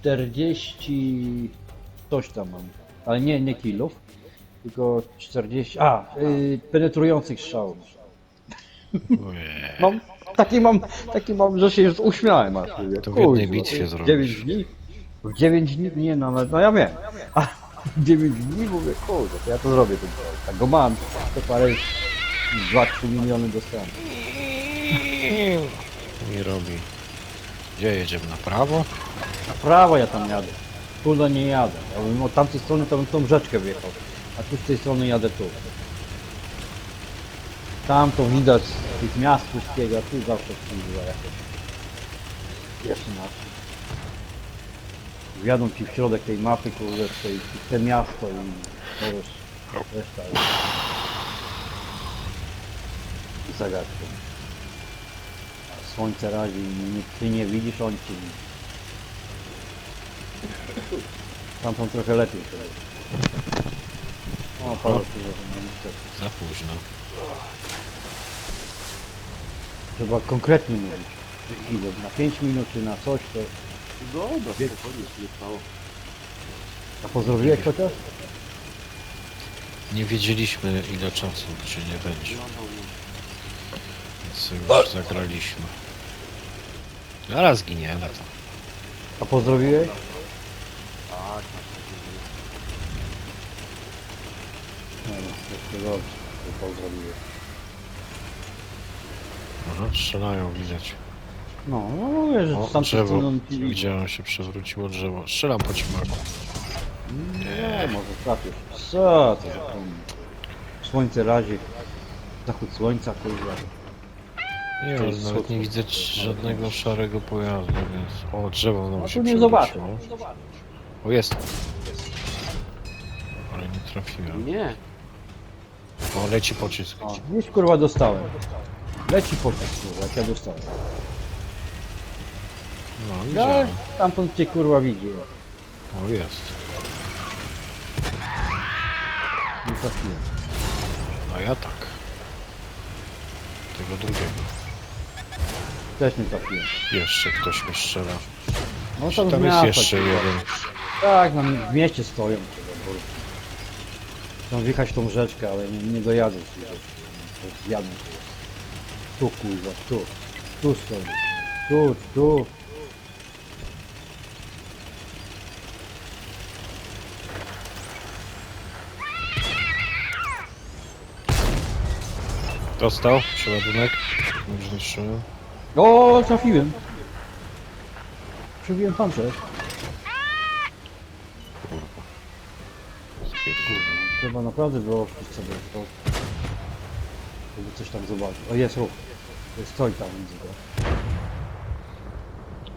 40 coś tam mam. Ale nie, nie kilów, tylko 40. A, yy, penetrujących strzałów. Ojej. Mam, taki mam, taki mam, że się już uśmiałem aż. mówię, To w jednej kurwa, bitwie w zrobisz. 9 dni? W 9 dni? Nie, no, no, no ja wiem. A w 9 dni mówię, kurde, to ja to zrobię. To, tak go mam, to parę, 2-3 miliony dostałem. Nie robi. Gdzie jedziemy? Na prawo? Na prawo ja tam jadę. Kurde nie jadę. Ja bym od tamtej strony to bym tą rzeczkę wjechał. A tu z tej strony jadę tu. Tam to widać z tych miast wszystkiego, a tu zawsze kurwa jakoś. Jeszcze inaczej. Wjadą ci w środek tej mapy, kurde, tej, te miasto i możesz reszta jest. I zagadką. Słońce razi, nie, ty nie widzisz, on cię widzi. Tam są trochę lepiej. O, Paweł, kurwa, no niestety. Za późno. Trzeba konkretnie mówić. Ile? Na 5 minut czy na coś to... Dobra, spokojnie nie stało. A pozdrowiłeś chociaż? Nie wiedzieliśmy ile czasu czy nie będzie, No, no, no. więc już zagraliśmy. Zaraz giniemy to. A pozdrowiłeś? Tak, no, jeszcze dobrze, że pozdrowiłeś. Aha, strzelają, widać. No, no mówię, że O, tamtej drzewo. Widziałem się przewróciło drzewo. Strzelam po cimaku. Nie, może trafisz. Co to za kom... Słońce razi. Zachód słońca, kurwa. Nie, ale jest nawet nie słodko. widzę żadnego szarego pojazdu, więc... O, drzewo znowu A się tu nie zobaczę. przewróciło. O, jest. Ale nie trafiłem. Nie, O, leci pocisk. O, już kurwa dostałem. Leci pocisk, kurwa, jak ja dostałem. No, Ja widziałem. tamtąd cię kurwa widzi. O, jest. Nie trafiłem. A ja tak. Tego drugiego. Też nie trafiłem. Jeszcze ktoś mi strzela. No tam, Tam jest miasta, jeszcze kurwa. jeden. Tak, na w mieście stoją. kurwa, bo Chcą wjechać tą rzeczkę, ale nie, nie dojadą tej rzeczki. To Zjadą. Tu kurwa, tu. Tu stoją. Tu, tu. Dostał przeładunek. Już zniszczyłem. O, trafiłem. Przebiłem pancerz. Stwierdziłem. Trzeba naprawdę wyostrzyć sobie to. Żeby coś tam zobaczyć. O, jest ruch. Jest stoi tam widzę go.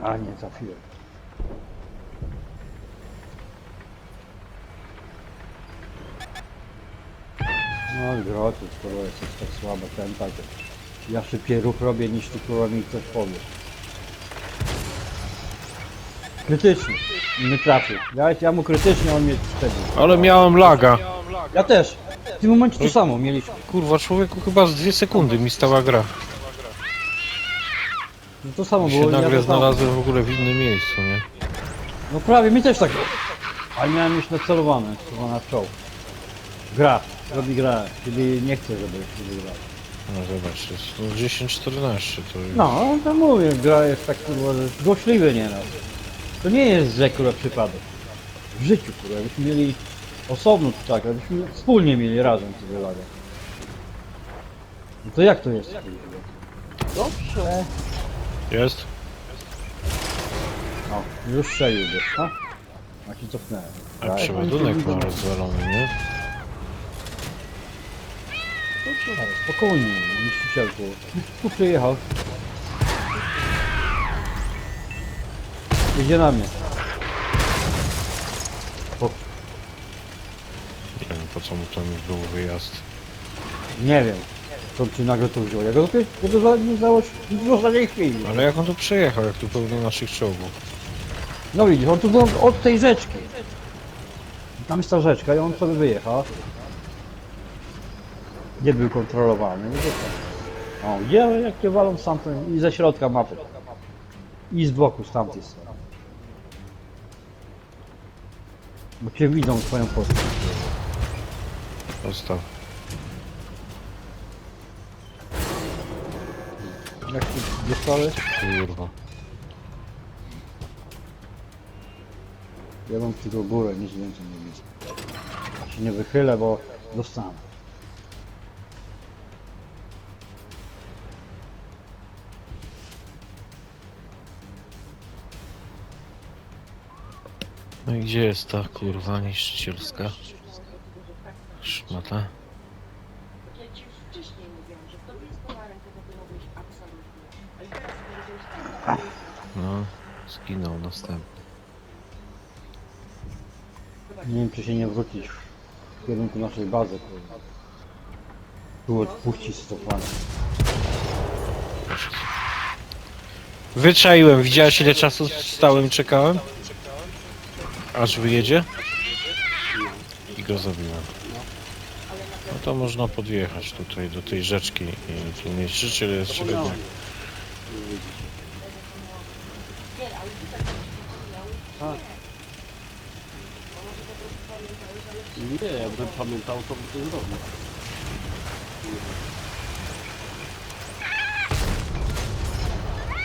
A nie, trafiłem. No i grotu, skoro jesteś tak słaba ten tak. Ja szybciej ruch robię niż ty kurwa mi coś powie. Krytyczny. Nie trafił. Ja, ja mu krytycznie, on mnie wtedy. Ale miałem laga. Ja też. W tym momencie to samo mieliśmy. Kurwa, człowieku chyba z dwie sekundy mi stała gra. No to samo się było. ja nagle to samo. znalazłem w ogóle w innym miejscu, nie? No prawie, mi też tak. Ale miałem już nacelowane, chyba na czoł. Gra, robi grę, czyli nie chcę, żeby się wygrać. No zobacz, jest no 10-14 to już... No, to mówię, gra jest tak kurwa, że złośliwy nieraz. To nie jest, że kurwa przypadek. W życiu kurwa, byśmy mieli osobno to tak, abyśmy wspólnie mieli razem sobie lagę. No to jak to jest? dobrze. Jest? No, już strzelił go, ha? A ci cofnąłem. A Tak, przeładunek ma rozwalony, nie? Ale spokojnie, niszczycielku. Tu przyjechał. Idzie na mnie. Nie wiem po co mu tam był wyjazd. nie wiem. To czy nagle to wziął. Ja go dopiero ja go za- nie założ w ostatniej chwili. Ale jak on tu przejechał, jak tu pełno naszych czołgów? No widzisz, on tu był od tej rzeczki. Tam jest ta rzeczka i on sobie wyjechał. Nie był kontrolowany. nie. O, gdzie jak cię walą stamtąd i ze środka mapy. I z boku z tamtej strony. Bo cię widzą twoją postać. Zostaw. Jak ty dostałeś? Kurwa. Ja mam tylko górę, nic więcej nie widzę. Się nie wychylę, bo dostanę. No i gdzie jest ta kurwa niszczycielska? Szmata. No, zginął następny. Nie wiem, czy się nie wrócić w kierunku naszej bazy. kurwa. Tu odpuścić stopanie. Wyczaiłem, widziałeś ile czasu stałem czekałem? Aż wyjedzie? I go zabiłem. No to można podjechać tutaj do tej rzeczki i tu niszczyciel jest średnio. Nie, jakbym pamiętał, to bym to zrobił.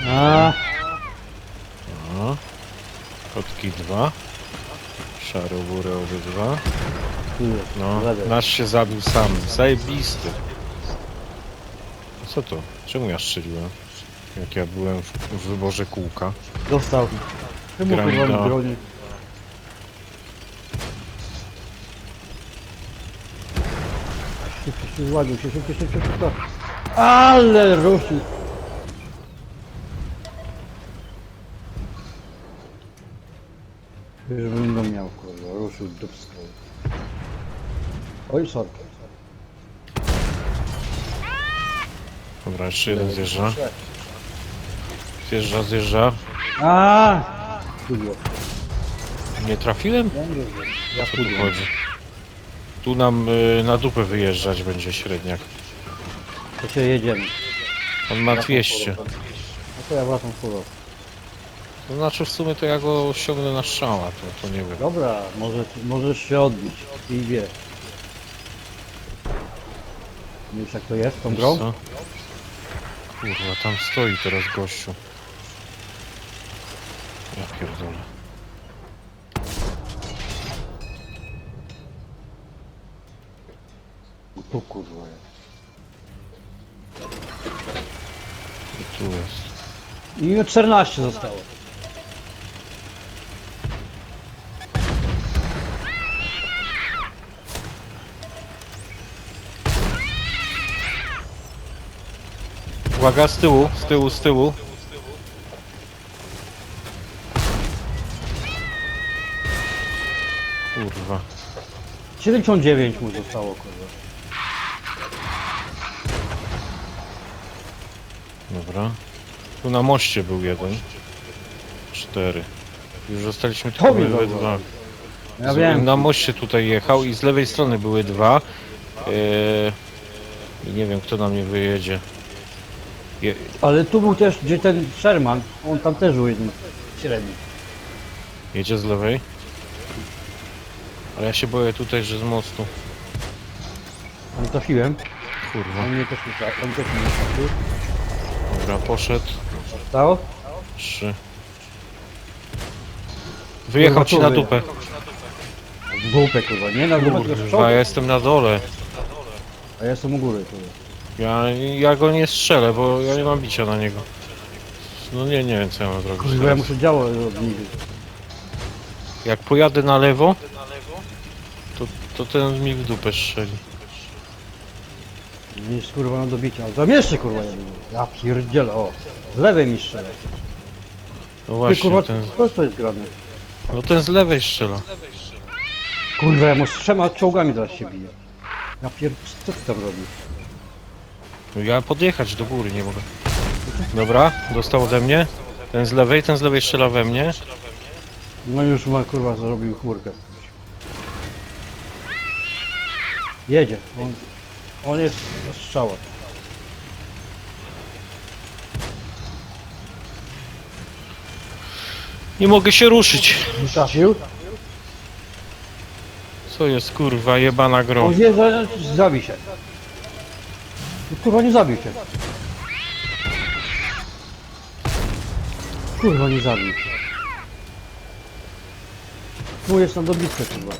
A, No. Kotki dwa. Szarobóry obydwa. No, nasz się zabił sam. Zajebisty. Co to? Czemu ja strzeliłem? Jak ja byłem w, w wyborze kółka. Dostał. Czemu Granita. kurwa mi broni? Szybciej się zładził się, szybciej, szybciej, szybciej. Ale ruszył. Żebym go miał, kurwa, ruszył dupsko. Oj, sorki. Dobra, jeszcze jeden zjeżdża. Zjeżdża, zjeżdża. A, Kurwa. Nie trafiłem? Ja Co tu chodzi? Tu nam y, na dupę wyjeżdżać będzie średniak. To się jedziemy. On ma 200. No to ja wracam furą. To znaczy w sumie to ja go ściągnę na strzała, to, to nie wiem. Dobra, może, możesz się odbić i wie. Wiesz jak to jest tą grą? co? Kurwa, tam stoi teraz gościu. Ja pierdolę. Tu kurwa jest. I tu jest. I 14 zostało. Uwaga, z tyłu, z tyłu, z tyłu. Kurwa. 79 mu zostało kurwa. Dobra. Tu na moście był jeden. Cztery. Już zostaliśmy To tylko mi we dwa. Ja Z- wiem. Na moście tutaj jechał i z lewej strony były dwa. Eee, I nie wiem kto na mnie wyjedzie. Je, Ale tu był też, gdzie ten Sherman, on tam też był jeden średni. jedzie z lewej. Ale ja się boję tutaj, że z mostu. Nie trafiłem, Kurwa. on mnie też nie trafił, on też mnie nie trafił. Dobra, poszedł. Stało? Trzy. Wyjechał Kurwa, ci na dupę. W dupę kurwa, nie na z Kurwa, ja jestem na dole. A ja jestem u góry kurwa. Ja, ja go nie strzelę, bo ja nie mam bicia na niego. No nie, nie wiem co ja mam zrobić Kurwa, ja teraz. muszę działo odniżyć. Jak pojadę na lewo, to, to ten mi w dupę strzeli. Nie jest kurwa na dobicie, ale tam jeszcze kurwa nie było. Ja pierdzielę, o. Z lewej mi strzela. No Ty właśnie, kurwa, ten, co to jest grane? no ten z lewej strzela. Kurwa, ja mu z trzema czołgami zaraz się bije. Ja pier... co ty tam robisz? Ja podjechać do góry nie mogę. Dobra, dostał ode mnie. Ten z lewej, ten z lewej strzela we mnie. No już ma kurwa zrobił chmurkę. Jedzie. On, on jest strzała. Nie mogę się ruszyć. Nie trafił? Co jest kurwa jebana gro? On wie, że zabij się. Kurwa, nie zabił się. Kurwa, nie zabił się. Tu jest na dobitce, kurwa.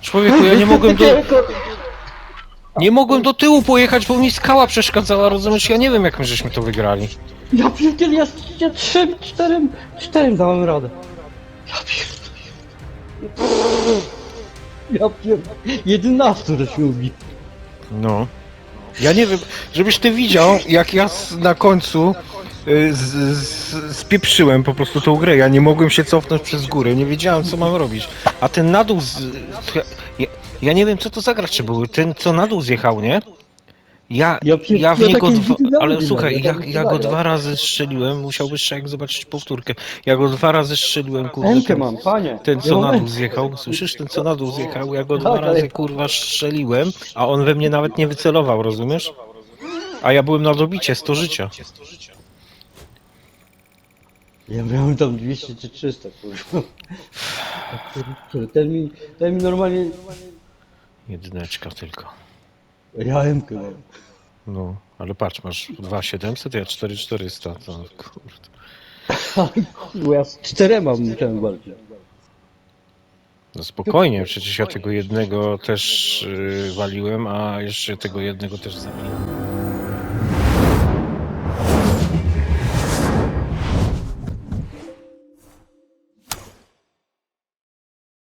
Człowieku, ja nie mogłem do... Nie mogłem do tyłu pojechać, bo mi skała przeszkadzała, rozumiesz? Ja nie wiem jak my żeśmy to wygrali. Ja pierdzielę, ja, ja trzem, czterem, czterem dałem radę. Ja pierdolę. Ja pierdolę. Jedenastu żeśmy ubili. No. Ja nie wiem, żebyś ty widział, jak ja na końcu y, z, z, spieprzyłem po prostu tą grę. Ja nie mogłem się cofnąć przez górę, nie wiedziałem co mam robić. A ten na dół. Z, ja, ja nie wiem co to za gracze były. Ten co na dół zjechał, nie? Ja, Ja ja w niego dwa, ale słuchaj, miałem, ja, ja tam ja go dwa razy strzeliłem, musiałbyś jak zobaczyć powtórkę. Ja go dwa razy strzeliłem, ten- mam, panie. ten co na dół zjechał, słyszysz? Ten co na dół zjechał, ja go dwa Tak, ale- razy kurwa strzeliłem, a on we mnie nawet nie wycelował, rozumiesz? A ja byłem na dobicie, 100 życia. Ja miałem tam 200 czy 300, kurwa. Ten mi, ten mi normalnie... Jedyneczka tylko. Ja Emkę mam. No, ale patrz, masz 2700, ja 4400, to kurde. Bo ja z czterema musiałem walczyć. No spokojnie, przecież ja tego jednego też yy, waliłem, a jeszcze tego jednego też zabiłem.